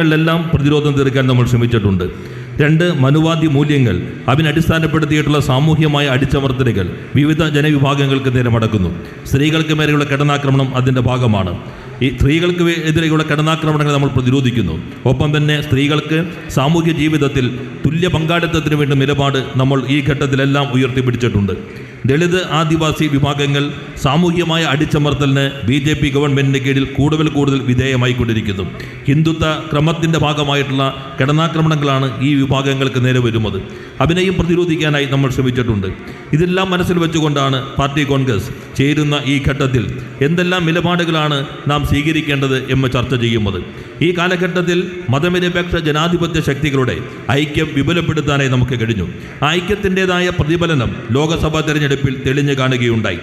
െല്ലാം പ്രതിരോധം തീർക്കാൻ നമ്മൾ ശ്രമിച്ചിട്ടുണ്ട്. രണ്ട് മനുവാദി മൂല്യങ്ങൾ അതിനടിസ്ഥാനപ്പെടുത്തിയിട്ടുള്ള സാമൂഹ്യമായ അടിച്ചമർത്തലുകൾ വിവിധ ജനവിഭാഗങ്ങൾക്ക് നേരെ മടക്കുന്നു. സ്ത്രീകൾക്ക് മേലെയുള്ള കടനാക്രമണം അതിന്റെ ഭാഗമാണ്. ഈ സ്ത്രീകൾക്ക് എതിരെയുള്ള കടനാക്രമണങ്ങൾ നമ്മൾ പ്രതിരോധിക്കുന്നു. ഒപ്പം തന്നെ സ്ത്രീകൾക്ക് സാമൂഹ്യ ജീവിതത്തിൽ തുല്യ പങ്കാളിത്തത്തിന് വേണ്ടി നിലപാട് നമ്മൾ ഈ ഘട്ടത്തിലെല്ലാം ഉയർത്തിപ്പിടിച്ചിട്ടുണ്ട്. ദളിത് ആദിവാസി വിഭാഗങ്ങൾ സാമൂഹ്യമായ അടിച്ചമർത്തലിന് ബി ജെ പി ഗവൺമെന്റിന്റെ കീഴിൽ കൂടുതൽ കൂടുതൽ വിധേയമായിക്കൊണ്ടിരിക്കുന്നു. ഹിന്ദുത്വ ക്രമത്തിന്റെ ഭാഗമായിട്ടുള്ള കടനാക്രമണങ്ങളാണ് ഈ വിഭാഗങ്ങൾക്ക് നേരെ വരുന്നത്. അതിനെയും പ്രതിരോധിക്കാനായി നമ്മൾ ശ്രമിച്ചിട്ടുണ്ട്. ഇതെല്ലാം മനസ്സിൽ വെച്ചുകൊണ്ടാണ് പാർട്ടി കോൺഗ്രസ് ചേരുന്ന ഈ ഘട്ടത്തിൽ എന്തെല്ലാം നിലപാടുകളാണ് നാം സ്വീകരിക്കേണ്ടത് എന്ന് ചർച്ച ചെയ്യുന്നത്. ഈ കാലഘട്ടത്തിൽ മതനിരപേക്ഷ ജനാധിപത്യ ശക്തികളുടെ ഐക്യം വിപുലപ്പെടുത്താനായി നമുക്ക് കഴിഞ്ഞു. ഐക്യത്തിന്റെതായ പ്രതിഫലനം ലോക്സഭാ തെരഞ്ഞെടുപ്പിൽ തെളിഞ്ഞു കാണുകയുണ്ടായി.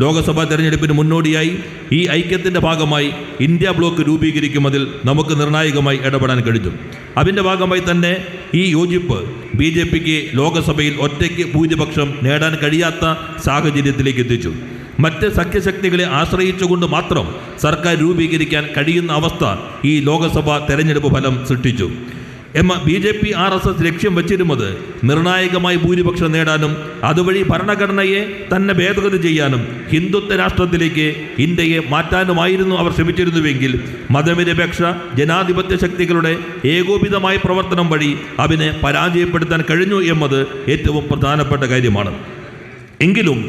ലോകസഭാ തെരഞ്ഞെടുപ്പിന് മുന്നോടിയായി ഈ ഐക്യത്തിന്റെ ഭാഗമായി ഇന്ത്യ ബ്ലോക്ക് രൂപീകരിക്കുന്നതിൽ നമുക്ക് നിർണായകമായി ഇടപെടാൻ കഴിഞ്ഞു. അതിന്റെ ഭാഗമായി തന്നെ ഈ യോജിപ്പ് ബി ജെ പിക്ക് ലോകസഭയിൽ ഒറ്റയ്ക്ക് ഭൂരിപക്ഷം നേടാൻ കഴിയാത്ത സാഹചര്യത്തിലേക്ക് എത്തിച്ചു. മറ്റ് സഖ്യശക്തികളെ ആശ്രയിച്ചുകൊണ്ട് മാത്രം സർക്കാർ രൂപീകരിക്കാൻ കഴിയുന്ന അവസ്ഥ ഈ ലോകസഭാ തെരഞ്ഞെടുപ്പ് ഫലം സൃഷ്ടിച്ചു. Emma B J P R S S ലക്ഷ്യം വച്ചിരുന്നത് നിർണായകമായി ഭൂരിപക്ഷം നേടാനും അതുവഴി ഭരണഘടനയെ തന്നെ ഭേദഗതി ചെയ്യാനും ഹിന്ദുത്വ രാഷ്ട്രത്തിലേക്ക് ഇന്ത്യയെ മാറ്റാനുമായിരുന്നു അവർ ശ്രമിച്ചിരുന്നുവെങ്കിൽ മതനിരപേക്ഷ ജനാധിപത്യ ശക്തികളുടെ ഏകോപിതമായ പ്രവർത്തനം വഴി അതിനെ പരാജയപ്പെടുത്താൻ കഴിഞ്ഞു എന്നത് ഏറ്റവും പ്രധാനപ്പെട്ട കാര്യമാണ്. എങ്കിലും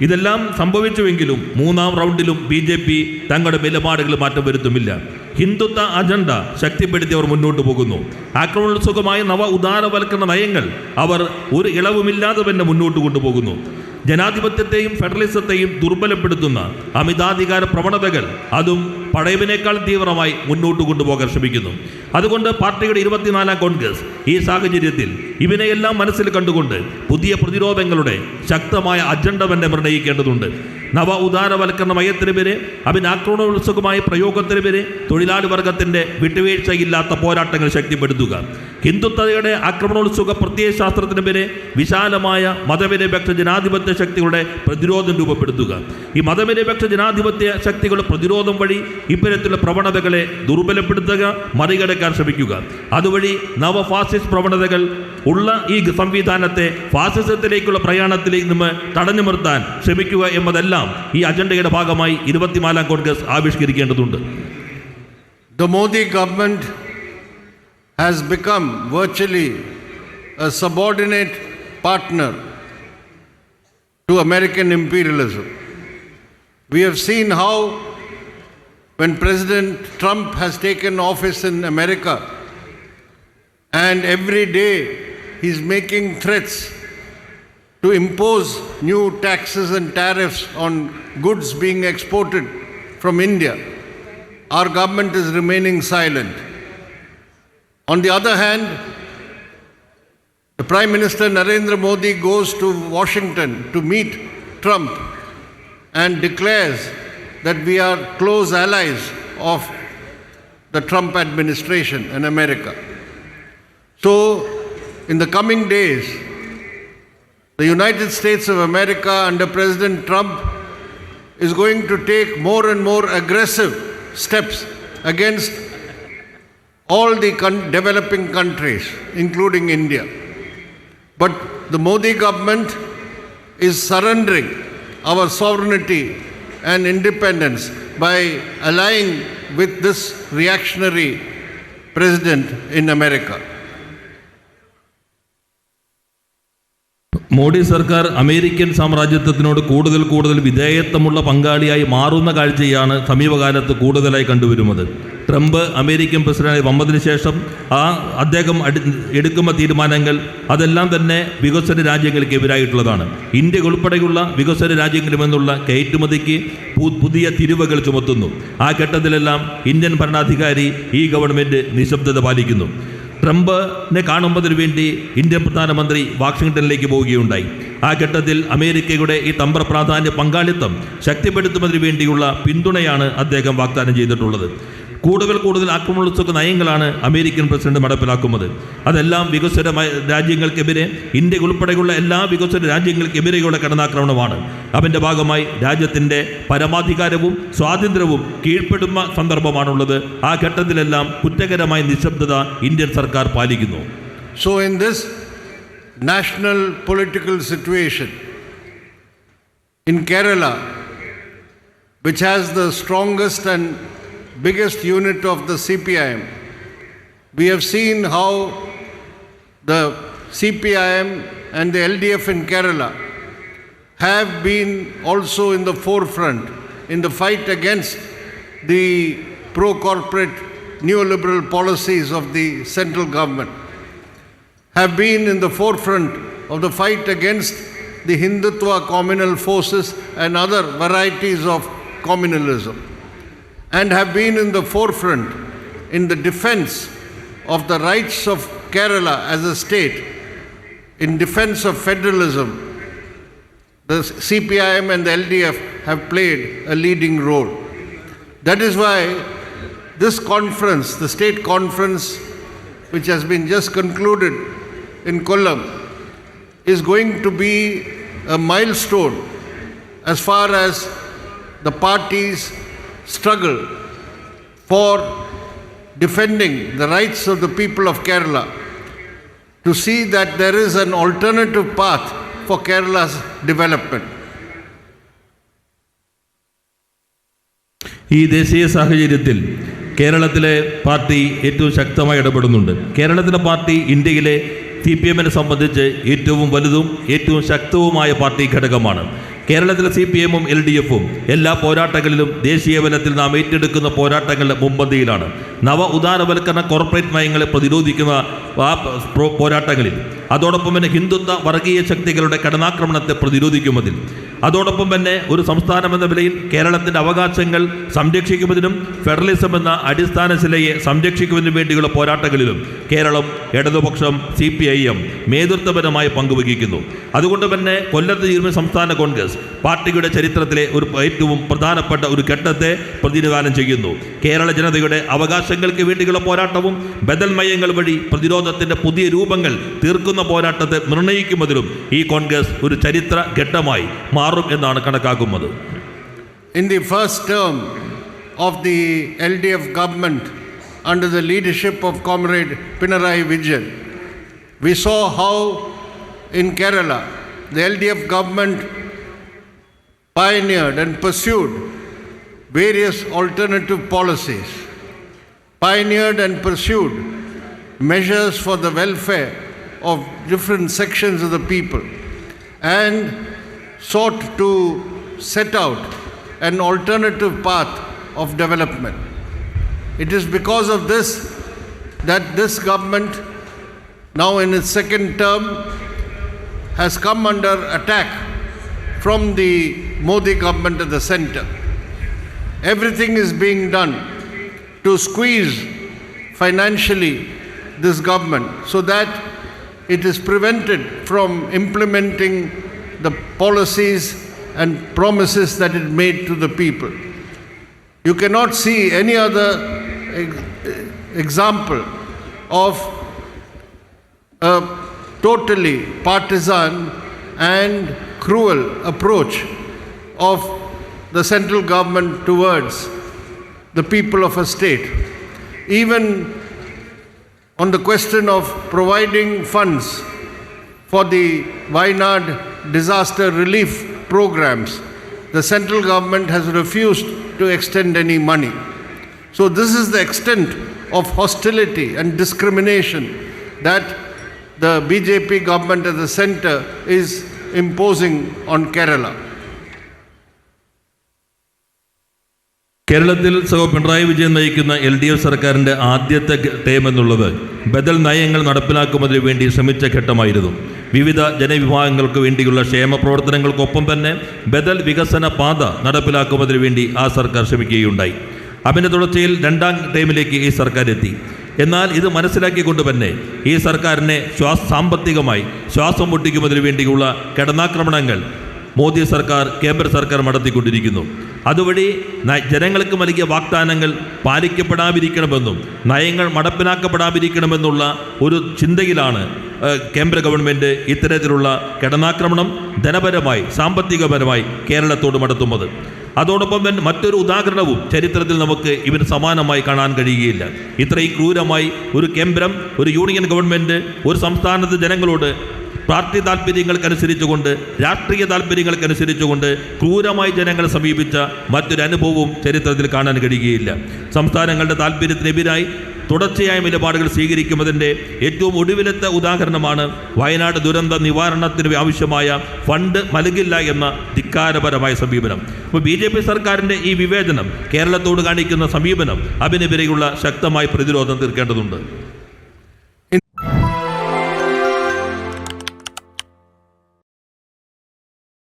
ഇതെല്ലാം സംഭവിച്ചുവെങ്കിലും മൂന്നാം റൗണ്ടിലും ബി ജെ പി തങ്ങളുടെ നിലപാടുകൾ മാറ്റം വരുത്തുമില്ല ഹിന്ദുത്വ അജണ്ട ശക്തിപ്പെടുത്തി അവർ മുന്നോട്ട് പോകുന്നു. ആക്രമണോത്സുകമായ നവ ഉദാരവൽക്കരണ നയങ്ങൾ അവർ ഒരു ഇളവുമില്ലാതെ തന്നെ മുന്നോട്ട് കൊണ്ടുപോകുന്നു. ജനാധിപത്യത്തെയും ഫെഡറലിസത്തെയും ദുർബലപ്പെടുത്തുന്ന അമിതാധികാര പ്രവണതകൾ അതും പഴയവിനേക്കാൾ തീവ്രമായി മുന്നോട്ട് കൊണ്ടുപോകാൻ ശ്രമിക്കുന്നു. അതുകൊണ്ട് പാർട്ടിയുടെ ഇരുപത്തിനാലാം കോൺഗ്രസ് ഈ സാഹചര്യത്തിൽ ഇവനെയെല്ലാം മനസ്സിൽ കണ്ടുകൊണ്ട് പുതിയ പ്രതിരോധങ്ങളുടെ ശക്തമായ അജണ്ട തന്നെ നിർണയിക്കേണ്ടതുണ്ട് നവ ഉദാരവൽക്കരണ നയത്തിനെതിരെ അതിന് ആക്രമണോത്സുകമായ പ്രയോഗത്തിനെതിരെ തൊഴിലാളി വർഗത്തിന്റെ വിട്ടുവീഴ്ചയില്ലാത്ത പോരാട്ടങ്ങൾ ശക്തിപ്പെടുത്തുക. ഹിന്ദുത്വയുടെ ആക്രമണോത്സുക പ്രത്യയശാസ്ത്രത്തിനെതിരെ വിശാലമായ മതനിരപേക്ഷ ജനാധിപത്യ ശക്തികളുടെ പ്രതിരോധം രൂപപ്പെടുത്തുക. ഈ മതനിരപേക്ഷ ജനാധിപത്യ ശക്തികളുടെ പ്രതിരോധം വഴി ഇത്തരത്തിലുള്ള പ്രവണതകളെ ദുർബലപ്പെടുത്തുക മറികടക്കാൻ ശ്രമിക്കുക. അതുവഴി നവ ഫാസിസ്റ്റ് പ്രവണതകൾ ഉള്ള ഈ സംവിധാനത്തെ ഫാസിസത്തിലേക്കുള്ള പ്രയാണത്തിലേക്ക് നിന്ന് തടഞ്ഞു നിർത്താൻ ശ്രമിക്കുക എന്നതെല്ലാം ഈ അജണ്ടയുടെ ഭാഗമായി ഇരുപത്തിനാലാം Congress ആവിഷ്കരിക്കേണ്ടതുണ്ട് The Modi government has become virtually a subordinate partner to American imperialism. We have seen how, when President Trump has taken office in America, and every day he's making threats to impose new taxes and tariffs on goods being exported from India our government is remaining silent. On the other hand, the Prime Minister Narendra Modi goes to Washington to meet Trump and declares that we are close allies of the Trump administration in America. So, in the coming days, the United States of America under President Trump is going to take more and more aggressive steps against all the con- developing countries, including India. But the Modi government is surrendering our sovereignty and independence by allying with this reactionary president in America. Modi സർക്കാർ American സാമ്രാജ്യത്വത്തിനോട് കൂടുതൽ കൂടുതൽ വിധേയത്വമുള്ള പങ്കാളിയായി മാറുന്ന കാഴ്ചയാണ് സമീപകാലത്ത് കൂടുതലായി കണ്ടുവരുന്നത്. Trump American പ്രസിഡന്റായി വന്നതിന് ശേഷം ആ അദ്ദേഹം എടുക്കുന്ന തീരുമാനങ്ങൾ അതെല്ലാം തന്നെ വികസന രാജ്യങ്ങൾക്കെതിരായിട്ടുള്ളതാണ് ഇന്ത്യ ഉൾപ്പെടെയുള്ള വികസന രാജ്യങ്ങളിൽ നിന്നുള്ള കയറ്റുമതിക്ക് പുതിയ തിരിവുകൾ ചുമത്തുന്നു. ആ ഘട്ടത്തിലെല്ലാം ഇന്ത്യൻ ഭരണാധികാരി ഈ ഗവൺമെന്റ് നിശബ്ദത പാലിക്കുന്നു. ട്രംപിനെ കാണുന്നതിന് വേണ്ടി ഇന്ത്യൻ പ്രധാനമന്ത്രി വാഷിങ്ടണിലേക്ക് പോവുകയുണ്ടായി. ആ ഘട്ടത്തിൽ അമേരിക്കയുടെ ഈ തമ്പ്ര പ്രാധാന്യ പങ്കാളിത്തം ശക്തിപ്പെടുത്തുന്നതിന് വേണ്ടിയുള്ള പിന്തുണയാണ് അദ്ദേഹം വാഗ്ദാനം ചെയ്തിട്ടുള്ളത്. കൂടുതൽ കൂടുതൽ ആക്രമണോത്സുക നയങ്ങളാണ് അമേരിക്കൻ പ്രസിഡന്റ് നടപ്പിലാക്കുന്നത്. അതെല്ലാം വികസ്വര മ- രാജ്യങ്ങൾക്കെതിരെ ഇന്ത്യ ഉൾപ്പെടെയുള്ള എല്ലാ വികസ്വര രാജ്യങ്ങൾക്കെതിരെയുള്ള കടന്നാക്രമണമാണ്. അതിന്റെ ഭാഗമായി രാജ്യത്തിന്റെ പരമാധികാരവും സ്വാതന്ത്ര്യവും കീഴ്പ്പെടുന്ന സന്ദർഭമാണുള്ളത്. ആ ഘട്ടത്തിലെല്ലാം കുറ്റകരമായ നിശബ്ദത ഇന്ത്യൻ സർക്കാർ പാലിക്കുന്നു. So in this national political situation in Kerala which has the strongest and biggest unit of the CPIM, we have seen how the CPIM and the LDF in Kerala have been also in the forefront in the fight against the pro corporate neoliberal policies of the central government. Have been in the forefront of the fight against the Hindutva communal forces and other varieties of communalism, and have been in the forefront in the defense of the rights of Kerala as a state, in defense of federalism. The CPIM and the LDF have played a leading role. That is why this conference, the state conference, which has been just concluded in Kollam, is going to be a milestone as far as the parties struggle for defending the rights of the people of Kerala, to see that there is an alternative path for Kerala's development. ഈ ദേശീയ സാഹചര്യത്തിൽ കേരളത്തിലെ party ഏറ്റവും ശക്തമായി ഇടപെടുന്നുണ്ട് കേരളത്തിലെ party ഇന്ത്യയിലെ C P എമ്മിനെ സംബന്ധിച്ച് ഏറ്റവും വലുതും ഏറ്റവും ശക്തവുമായ പാർട്ടി ഘടകമാണ് കേരളത്തിലെ സി പി എമ്മും എൽ ഡി എഫും എല്ലാ പോരാട്ടങ്ങളിലും ദേശീയ ബലത്തിൽ നാം ഏറ്റെടുക്കുന്ന പോരാട്ടങ്ങളുടെ മുമ്പന്തിയിലാണ്. നവ ഉദാരവൽക്കരണ കോർപ്പറേറ്റ് നയങ്ങളെ പ്രതിരോധിക്കുന്ന ആ പോരാട്ടങ്ങളിൽ. അതോടൊപ്പം തന്നെ ഹിന്ദുത്വ വർഗീയ ശക്തികളുടെ കടന്നാക്രമണത്തെ പ്രതിരോധിക്കുന്നതിൽ. അതോടൊപ്പം തന്നെ ഒരു സംസ്ഥാനം എന്ന നിലയിൽ കേരളത്തിന്റെ അവകാശങ്ങൾ സംരക്ഷിക്കുന്നതിനും ഫെഡറലിസം എന്ന അടിസ്ഥാന ശിലയെ സംരക്ഷിക്കുന്നതിനും വേണ്ടിയുള്ള പോരാട്ടങ്ങളിലും കേരളം ഇടതുപക്ഷം സി പി ഐ എം നേതൃത്വപരമായി പങ്കുവഹിക്കുന്നു. അതുകൊണ്ട് തന്നെ കൊല്ലത്ത് ചേരുന്ന സംസ്ഥാന കോൺഗ്രസ് പാർട്ടിയുടെ ചരിത്രത്തിലെ ഒരു ഏറ്റവും പ്രധാനപ്പെട്ട ഒരു ഘട്ടത്തെ പ്രതിനിധാനം ചെയ്യുന്നു. കേരള ജനതയുടെ അവകാശങ്ങൾക്ക് വേണ്ടിയുള്ള പോരാട്ടവും ബദൽ നയങ്ങൾ വഴി പ്രതിരോധത്തിന്റെ പുതിയ രൂപങ്ങൾ തീർക്കുന്ന പോരാട്ടത്തെ നിർണയിക്കുന്നതിലും ഈ കോൺഗ്രസ് ഒരു ചരിത്ര ഘട്ടമായി മാറും. എന്നാണ് കണക്കാക്കുന്നത് In the first term of the LDF government under the leadership of Comrade Pinarayi Vijayan, we saw how in Kerala the LDF government pioneered and pursued various alternative policies, pioneered and pursued measures for the welfare of different sections of the people, and sought to set out an alternative path of development. It is because of this that this government, now in its second term, has come under attack from the Modi government at the center. Everything is being done to squeeze financially this government so that it is prevented from implementing the policies and promises that it made to the people. You cannot see any other example of a totally partisan and cruel approach of the central government towards the people of a state. Even on the question of providing funds for the Wayanad disaster relief programs, the central government has refused to extend any money. So, this is the extent of hostility and discrimination that the BJP government at the center is imposing on Kerala. കേരളത്തിൽ സഹോ പിണറായി വിജയൻ നയിക്കുന്ന L D F സർക്കാരിന്റെ ആദ്യത്തെ term എന്നുള്ളത് ബദൽ നയങ്ങൾ നടപ്പിലാക്കുന്നതിന് വേണ്ടി ശ്രമിച്ച ഘട്ടമായിരുന്നു. വിവിധ ജനവിഭാഗങ്ങൾക്ക് വേണ്ടിയുള്ള ക്ഷേമ പ്രവർത്തനങ്ങൾക്കൊപ്പം തന്നെ ബദൽ വികസന പാത നടപ്പിലാക്കുന്നതിന് വേണ്ടി ആ സർക്കാർ ശ്രമിക്കുകയുണ്ടായി. അതിന്റെ തുടർച്ചയിൽ രണ്ടാം ടേമിലേക്ക് ഈ സർക്കാർ എത്തി. എന്നാൽ ഇത് മനസ്സിലാക്കിക്കൊണ്ട് തന്നെ ഈ സർക്കാരിനെ ശ്വാസ സാമ്പത്തികമായി ശ്വാസം മുട്ടിക്കുന്നതിന് വേണ്ടിയുള്ള കടന്നാക്രമണങ്ങൾ മോദി സർക്കാർ കേന്ദ്ര സർക്കാർ നടത്തിക്കൊണ്ടിരിക്കുന്നു. അതുവഴി ജനങ്ങൾക്ക് നൽകിയ വാഗ്ദാനങ്ങൾ പാലിക്കപ്പെടാതിരിക്കണമെന്നും നയങ്ങൾ നടപ്പിലാക്കപ്പെടാതിരിക്കണമെന്നുള്ള ഒരു ചിന്തയിലാണ് കേന്ദ്ര ഗവൺമെന്റ് ഇത്തരത്തിലുള്ള കടനാക്രമണം ധനപരമായി സാമ്പത്തികപരമായി കേരളത്തോട് നടത്തുന്നത് അതോടൊപ്പം മറ്റൊരു ഉദാഹരണവും ചരിത്രത്തിൽ നമുക്ക് ഇവന് സമാനമായി കാണാൻ കഴിയുകയില്ല. ഇത്രയും ക്രൂരമായി ഒരു കേന്ദ്രം ഒരു യൂണിയൻ ഗവൺമെന്റ് ഒരു സംസ്ഥാനത്ത് ജനങ്ങളോട് പാർട്ടി താല്പര്യങ്ങൾക്കനുസരിച്ചുകൊണ്ട് രാഷ്ട്രീയ താല്പര്യങ്ങൾക്കനുസരിച്ചുകൊണ്ട് ക്രൂരമായി ജനങ്ങളെ സമീപിച്ച മറ്റൊരു അനുഭവവും ചരിത്രത്തിൽ കാണാൻ കഴിയുകയില്ല. സംസ്ഥാനങ്ങളുടെ താല്പര്യത്തിനെതിരായി തുടർച്ചയായ നിലപാടുകൾ സ്വീകരിക്കുന്നതിന്റെ ഏറ്റവും ഒടുവിലത്തെ ഉദാഹരണമാണ് വയനാട് ദുരന്ത നിവാരണത്തിന് ആവശ്യമായ ഫണ്ട് നൽകില്ല എന്ന ധിക്കാരപരമായ സമീപനം. അപ്പോൾ ബി ജെ പി സർക്കാരിന്റെ ഈ വിവേചനം കേരളത്തോട് കാണിക്കുന്ന സമീപനം അതിനെതിരെയുള്ള ശക്തമായ പ്രതിരോധം തീർക്കേണ്ടതുണ്ട്.